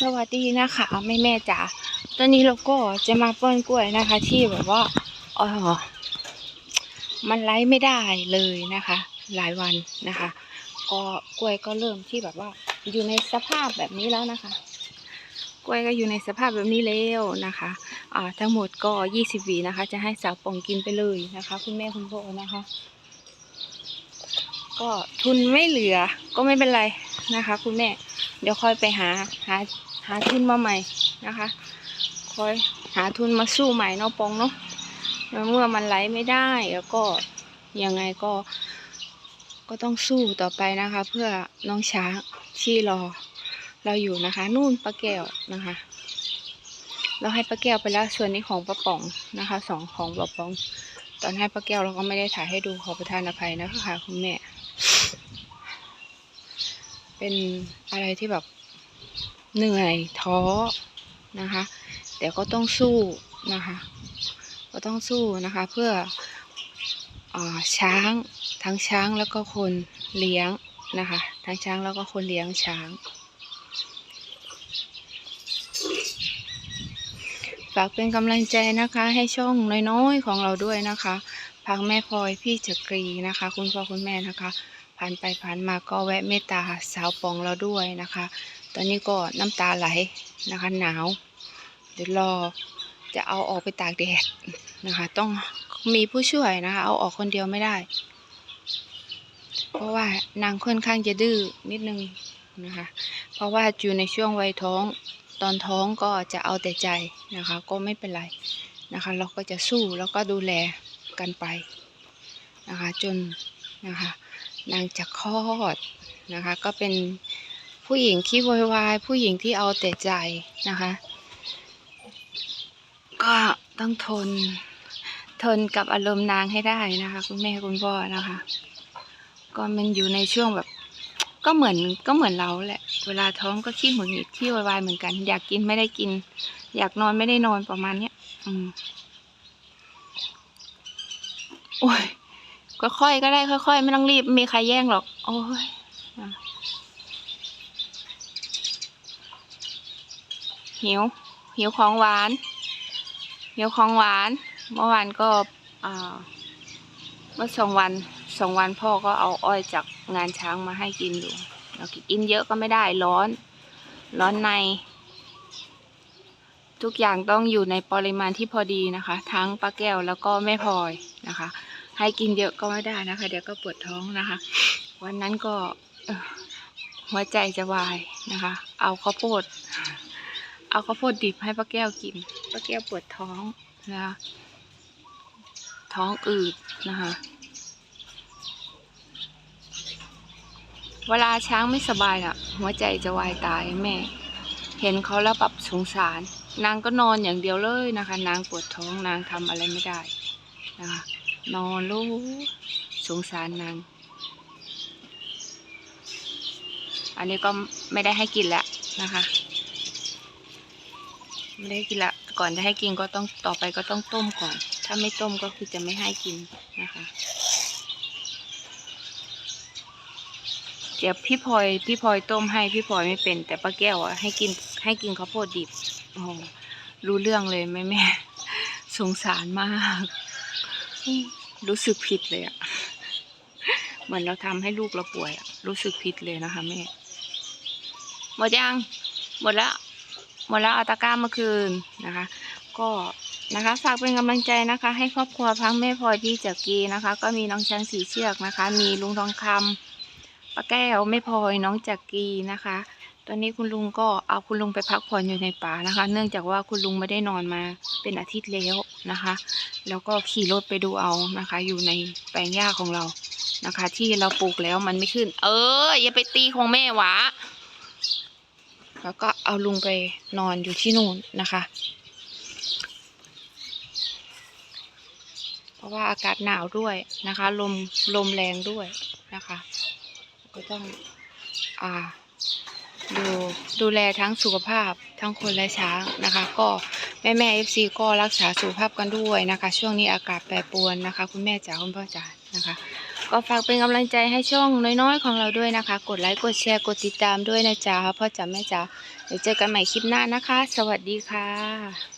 สวัสดีนะคะแม่แม่จ๋าตอนนี้เราก็จะมาป้อนกล้วยนะคะ ที่แบบว่าเออมันไล่ไม่ได้เลยนะคะ หลายวันนะคะ ก็กล้วยก็เริ่มที่แบบว่า อยู่ในสภาพแบบนี้แล้วนะคะ กล้วยก็อยู่ในสภาพแบบนี้แล้วนะคะอ่าทั้งหมดก็20หวีนะคะ จะให้สาวป่องกินไปเลยนะคะ คุณแม่คุณพ่อนะคะ ก็ทุนไม่เหลือก็ไม่เป็นไรนะคะ คุณแม่ เดี๋ยวค่อยไปหาหาหาทุนมาใหม่นะคะคอยหาทุนมาสู้ใหม่เนาะปองเนาะเมื่อมันไหลไม่ได้แล้วก็ยังไงก็ ก็ต้องสู้ต่อไปนะคะ เพื่อน้องช้างที่รอ เราอยู่นะคะ นู่นป้าแก้วนะคะ เราให้ป้าแก้วไปแล้วส่วนนี้ของป้าป๋องนะคะสองของป้าป๋อง ตอนให้ป้าแก้วเราก็ไม่ได้ถ่ายให้ดูขอประทานอภัยนะคะคุณแม่ เป็นอะไรที่แบบเหนื่อยท้อนะคะ แต่ก็ต้องสู้นะคะ ก็ต้องสู้นะคะเพื่ออช้างทั้งช้างแล้วก็คนเลี้ยงนะคะ ทั้งช้างแล้วก็คนเลี้ยงช้างฝากเป็นกำลังใจนะคะให้ช่องน้อยๆของเราด้วยนะคะ พังแม่พลอยพี่จักรีนะคะ คุณพ่อคุณแม่นะคะ ผ่านไปผ่านมาก็แวะเมตตาสาวปองเราด้วยนะคะ ตอนนี้ก็น้ำตาไหลนะคะหนาวเดี๋ยวรอจะเอาออกไปตากแดดนะคะ ต้องมีผู้ช่วยนะคะ เอาออกคนเดียวไม่ได้ เพราะว่านางค่อนข้างจะดื้อนิดนึงนะคะ เพราะว่าอยู่ในช่วงวัยท้องตอนท้องก็จะเอาแต่ใจนะคะ ก็ไม่เป็นไรนะคะ เราก็จะสู้แล้วก็ดูแล กันไปนะคะจนนะคะนางจะคลอดนะคะ ก็เป็นผู้หญิงขี้โวยวายผู้หญิงที่เอาแต่ใจนะคะ ก็ต้องทนทนกับอารมณ์นางให้ได้นะคะ คุณแม่คุณพ่อนะคะ ก็มันอยู่ในช่วงแบบ ก็เหมือนก็เหมือนเราแหละ เวลาท้องก็ขี้หงุดหงิดขี้โวยวายเหมือนกัน อยากกินไม่ได้กิน อยากนอนไม่ได้นอนประมาณเนี้ย อืม โอ้ยค่อยๆก็ได้ค่อยๆ ไม่ต้องรีบไม่มีใครแย่งหรอก โอ้ยหิว หิวของหวาน หิวของหวาน เมื่อวานก็อ่าเมื่อสองวันสองวันพ่อก็เอาอ้อยจากงานช้างมาให้กินอยู่ เรากินเยอะก็ไม่ได้ร้อน ร้อนใน ทุกอย่างต้องอยู่ในปริมาณที่พอดีนะคะ ทั้งป้าแก้วแล้วก็แม่พลอยนะคะ ให้กินเยอะก็ไม่ได้นะคะ เดี๋ยวก็ปวดท้องนะคะ วันนั้นก็หัวใจจะวายนะคะ เอาข้าวโพด เอาข้าวโพดดิบให้ป้าแก้วกินป้าแก้วปวดท้องนะคะท้องอืดนะคะเวลาช้างไม่สบายอะ หัวใจจะวายตายแม่ เห็นเขาแล้วแบบสงสาร นางก็นอนอย่างเดียวเลยนะคะ นางปวดท้องนางทำอะไรไม่ได้นะคะนอนลูกสงสารนาง อันนี้ก็ไม่ได้ให้กินแล้วนะคะ ไม่ได้กินละ ก่อนจะให้กินก็ต้องต่อไปก็ต้องต้มก่อน ถ้าไม่ต้มก็คือจะไม่ให้กินนะคะเดี๋ยวพี่พลอยพี่พลอยต้มให้พี่พลอยไม่เป็น แต่ป้าแก้วอะให้กินให้กินข้าวโพดดิบ โอ้รู้เรื่องเลยแม่แม่สงสารมาก รู้สึกผิดเลยอะเหมือนเราทำให้ลูกเราป่วยอะรู้สึกผิดเลยนะคะแม่ หมดยัง หมดล้วหมดล้วเอาตะกร้าเมื่อคืนนะคะ ก็นะคะฝากเป็นกำลังใจนะคะ ให้ครอบครัวพังแม่พลอยพี่จักรีนะคะ ก็มีน้องช้างสีเชือกนะคะ มีลุงทองคำป้าแก้วแม่พลอยน้องจักรีนะคะ ตอนนี้คุณลุงก็เอาคุณลุงไปพักผ่อนอยู่ในป่านะคะ เนื่องจากว่าคุณลุงไม่ได้นอนมาเป็นอาทิตย์แล้วนะคะ แล้วก็ขี่รถไปดูเอานะคะ อยู่ในแปลงหญ้าของเรานะคะ ที่เราปลูกแล้วมันไม่ขึ้น เอออย่าไปตีของแม่หวะแล้วก็เอาลุงไปนอนอยู่ที่นู่นนะคะ เพราะว่าอากาศหนาวด้วยนะคะ ลมลมแรงด้วยนะคะ ก็ต้องอ่า ดูดูแลทั้งสุขภาพทั้งคนและช้างนะคะ ก็แม่แม่เอฟซีก็รักษาสุขภาพกันด้วยนะคะ ช่วงนี้อากาศแปรปรวนนะคะ คุณแม่จ๋าคุณพ่อจ๋านะคะ ก็ฝากเป็นกำลังใจให้ช่องน้อยๆ ของเราด้วยนะคะ กดไลค์กดแชร์กดติดตามด้วยนะจ๊ะพ่อจ๋าแม่จ๋าเดี๋ยวเจอกันใหม่คลิปหน้านะคะ สวัสดีค่ะ